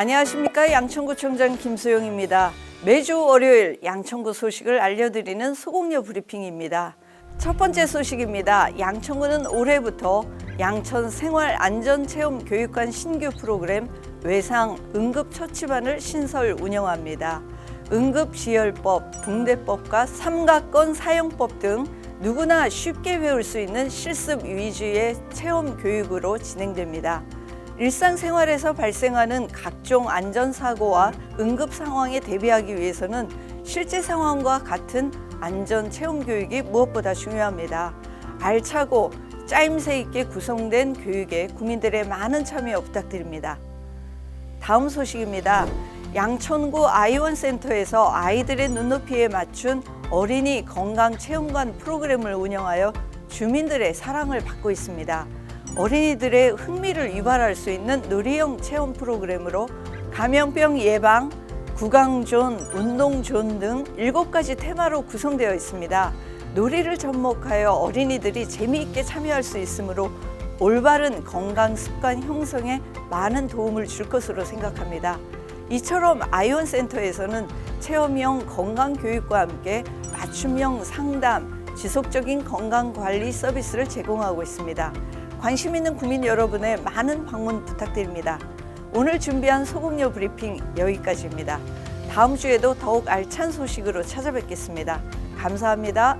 안녕하십니까 양천구청장 김소영입니다. 매주 월요일 양천구 소식을 알려드리는 소공녀 브리핑입니다. 첫 번째 소식입니다. 양천구는 올해부터 양천 생활안전체험교육관 신규 프로그램 외상 응급처치반을 신설 운영합니다. 응급지혈법, 붕대법과 삼각건 사용법 등 누구나 쉽게 배울 수 있는 실습 위주의 체험 교육으로 진행됩니다. 일상생활에서 발생하는 각종 안전사고와 응급 상황에 대비하기 위해서는 실제 상황과 같은 안전 체험 교육이 무엇보다 중요합니다. 알차고 짜임새 있게 구성된 교육에 국민들의 많은 참여 부탁드립니다. 다음 소식입니다. 양천구 아이원 센터에서 아이들의 눈높이에 맞춘 어린이 건강 체험관 프로그램을 운영하여 주민들의 사랑을 받고 있습니다. 어린이들의 흥미를 유발할 수 있는 놀이형 체험 프로그램으로 감염병 예방, 구강존, 운동존 등 일곱 가지 테마로 구성되어 있습니다. 놀이를 접목하여 어린이들이 재미있게 참여할 수 있으므로 올바른 건강 습관 형성에 많은 도움을 줄 것으로 생각합니다. 이처럼 아이온 센터에서는 체험형 건강 교육과 함께 맞춤형 상담, 지속적인 건강 관리 서비스를 제공하고 있습니다. 관심 있는 국민 여러분의 많은 방문 부탁드립니다. 오늘 준비한 소공녀 브리핑 여기까지입니다. 다음 주에도 더욱 알찬 소식으로 찾아뵙겠습니다. 감사합니다.